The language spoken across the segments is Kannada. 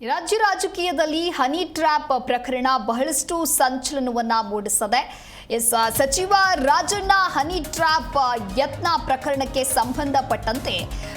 ರಾಜ್ಯ ರಾಜಕೀಯದಲ್ಲಿ ಹನಿ ಟ್ರ್ಯಾಪ್ ಪ್ರಕರಣ ಬಹಳಷ್ಟು ಸಂಚಲನವನ್ನ ಮೂಡಿಸಿದೆ, ಎಸ್ ಸಚಿವ ರಾಜಣ್ಣ ಹನಿ ಟ್ರ್ಯಾಪ್ ಯತ್ನ ಪ್ರಕರಣಕ್ಕೆ ಸಂಬಂಧಪಟ್ಟಂತೆ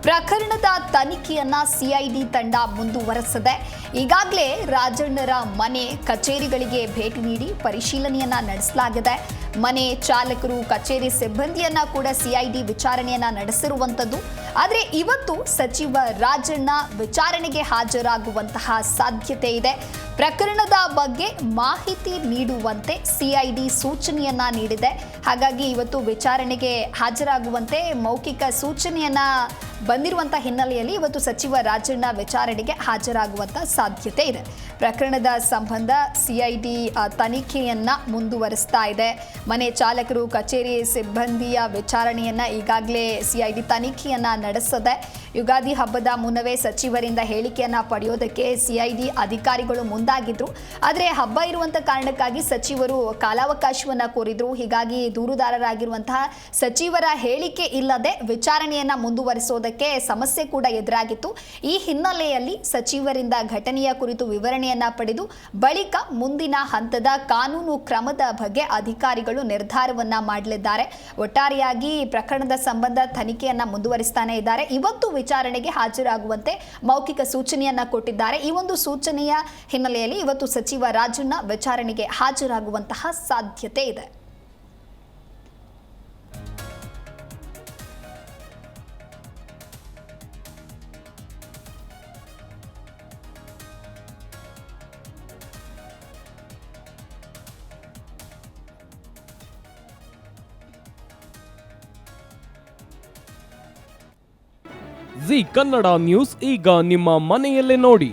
ಪ್ರಕರಣದ ತನಿಖೆಯನ್ನ ಸಿಐಡಿ ತಂಡ ಮುಂದುವರೆಸಿದೆ. ಈಗಾಗಲೇ ರಾಜಣ್ಣರ ಮನೆ ಕಚೇರಿಗಳಿಗೆ ಭೇಟಿ ನೀಡಿ ಪರಿಶೀಲನೆಯನ್ನ ನಡೆಸಲಾಗಿದೆ. ಮನೆ ಚಾಲಕರು, ಕಚೇರಿ ಸಿಬ್ಬಂದಿಯನ್ನ ಕೂಡ ಸಿಐಡಿ ವಿಚಾರಣೆಯನ್ನ ನಡೆಸಿರುವಂತದ್ದು. ಆದರೆ ಇವತ್ತು ಸಚಿವ ರಾಜಣ್ಣ ವಿಚಾರಣೆಗೆ ಹಾಜರಾಗುವಂತಹ ಸಾಧ್ಯತೆ ಇದೆ. ಪ್ರಕರಣದ ಬಗ್ಗೆ ಮಾಹಿತಿ ನೀಡುವಂತೆ ಸಿಐಡಿ ಸೂಚನೆಯನ್ನ ನೀಡಿದೆ. ಹಾಗಾಗಿ ಇವತ್ತು ವಿಚಾರಣೆಗೆ ಹಾಜರಾಗುವಂತೆ ಮೌಖಿಕ ಸೂಚನೆಯನ್ನ ಬಂದಿರುವಂತಹ ಹಿನ್ನೆಲೆಯಲ್ಲಿ ಇವತ್ತು ಸಚಿವ ರಾಜಣ್ಣ ವಿಚಾರಣೆಗೆ ಹಾಜರಾಗುವಂತ ಸಾಧ್ಯತೆ ಇದೆ. ಪ್ರಕರಣದ ಸಂಬಂಧ ಸಿಐಡಿ ತನಿಖೆಯನ್ನ ಮುಂದುವರಿಸ್ತಾ ಇದೆ. ಮನೆ ಚಾಲಕರು, ಕಚೇರಿ ಸಿಬ್ಬಂದಿಯ ವಿಚಾರಣೆಯನ್ನ ಈಗಾಗಲೇ ಸಿಐಡಿ ತನಿಖೆಯನ್ನ ನಡೆಸದೆ. ಯುಗಾದಿ ಹಬ್ಬದ ಮುನ್ನವೇ ಸಚಿವರಿಂದ ಹೇಳಿಕೆಯನ್ನ ಪಡೆಯೋದಕ್ಕೆ ಸಿಐಡಿ ಅಧಿಕಾರಿಗಳು ಮುಂದಾಗಿದ್ರು ಆದರೆ ಹಬ್ಬ ಇರುವಂತ ಕಾರಣಕ್ಕಾಗಿ ಸಚಿವರು ಕಾಲಾವಕಾಶವನ್ನ ಕೋರಿದ್ರು. ಹೀಗಾಗಿ ದೂರುದಾರರಾಗಿರುವಂತಹ ಸಚಿವರ ಹೇಳಿಕೆ ಇಲ್ಲದೆ ವಿಚಾರಣೆಯನ್ನ ಮುಂದುವರಿಸೋದಕ್ಕೆ ಸಮಸ್ಯೆ ಕೂಡ ಎದುರಾಗಿತ್ತು. ಈ ಹಿನ್ನೆಲೆಯಲ್ಲಿ ಸಚಿವರಿಂದ ಘಟನೆಯ ಕುರಿತು ವಿವರಣೆಯನ್ನ ಪಡೆದು ಬಳಿಕ ಮುಂದಿನ ಹಂತದ ಕಾನೂನು ಕ್ರಮದ ಬಗ್ಗೆ ಅಧಿಕಾರಿಗಳು ನಿರ್ಧಾರವನ್ನ ಮಾಡಲಿದ್ದಾರೆ. ಒಟ್ಟಾರೆಯಾಗಿ ಪ್ರಕರಣದ ಸಂಬಂಧ ತನಿಖೆಯನ್ನ ಮುಂದುವರಿಸ್ತಾನೆ ಇದ್ದಾರೆ. ಇವತ್ತು ವಿಚಾರಣೆಗೆ ಹಾಜರಾಗುವಂತೆ ಮೌಖಿಕ ಸೂಚನೆಯನ್ನ ಕೊಟ್ಟಿದ್ದಾರೆ. ಈ ಒಂದು ಸೂಚನೆಯ ಹಿನ್ನೆಲೆಯಲ್ಲಿ ಇವತ್ತು ಸಚಿವ ರಾಜಣ್ಣ ವಿಚಾರಣೆಗೆ ಹಾಜರಾಗುವಂತಹ ಸಾಧ್ಯತೆ ಇದೆ. ಜಿ ಕನ್ನಡ ನ್ಯೂಸ್ ಈಗ ನಿಮ್ಮ ಮನೆಯಲ್ಲೇ ನೋಡಿ.